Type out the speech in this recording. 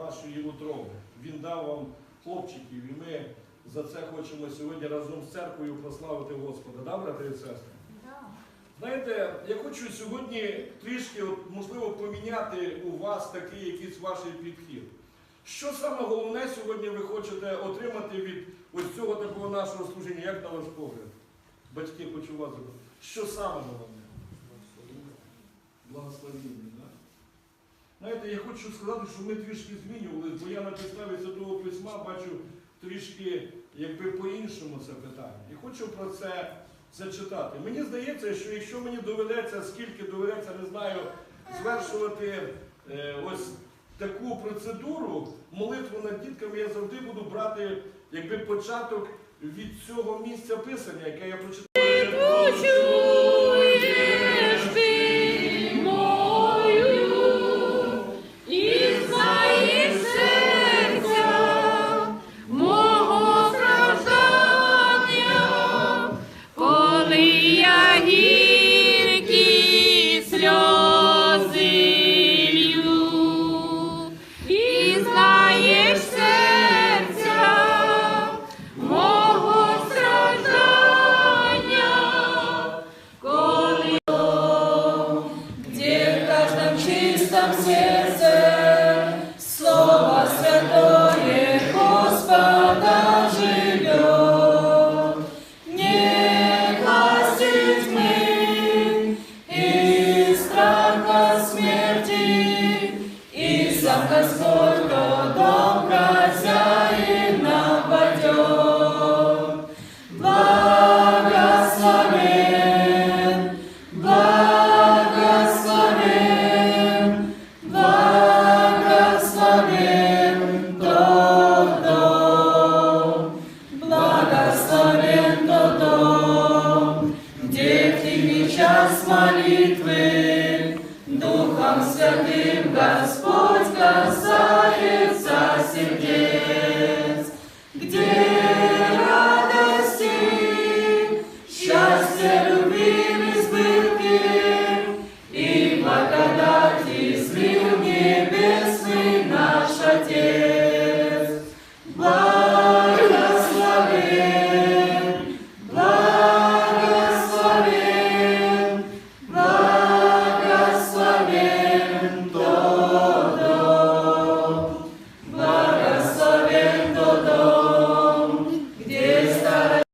вашої утроби. Він дав вам хлопчиків, і ми за це хочемо сьогодні разом з церквою прославити Господа. Да, брати і сестри? Знаєте, я хочу сьогодні трішки, от, можливо, поміняти у вас такий якийсь ваш підхід. Що саме головне сьогодні ви хочете отримати від ось цього такого нашого служіння, як на ваш погляд? Батьки, хочу вас запитати. Що саме головне? Благословіння, так? Знаєте, я хочу сказати, що ми трішки змінювалися, бо я на підставі Святого Письма бачу трішки якби по-іншому це питання. І хочу про це зачитати. Мені здається, що якщо мені доведеться, скільки доведеться, не знаю, звершувати е, ось таку процедуру, молитву над дітками, я завжди буду брати якби початок від цього місця писання, яке я прочитав. Святое Господа живет. Не власти тьмы и страха смерти, И сам Господь, кто дом хозяин нападет. Благословен, где в тихий час молитвы Духом Святым Господь касается.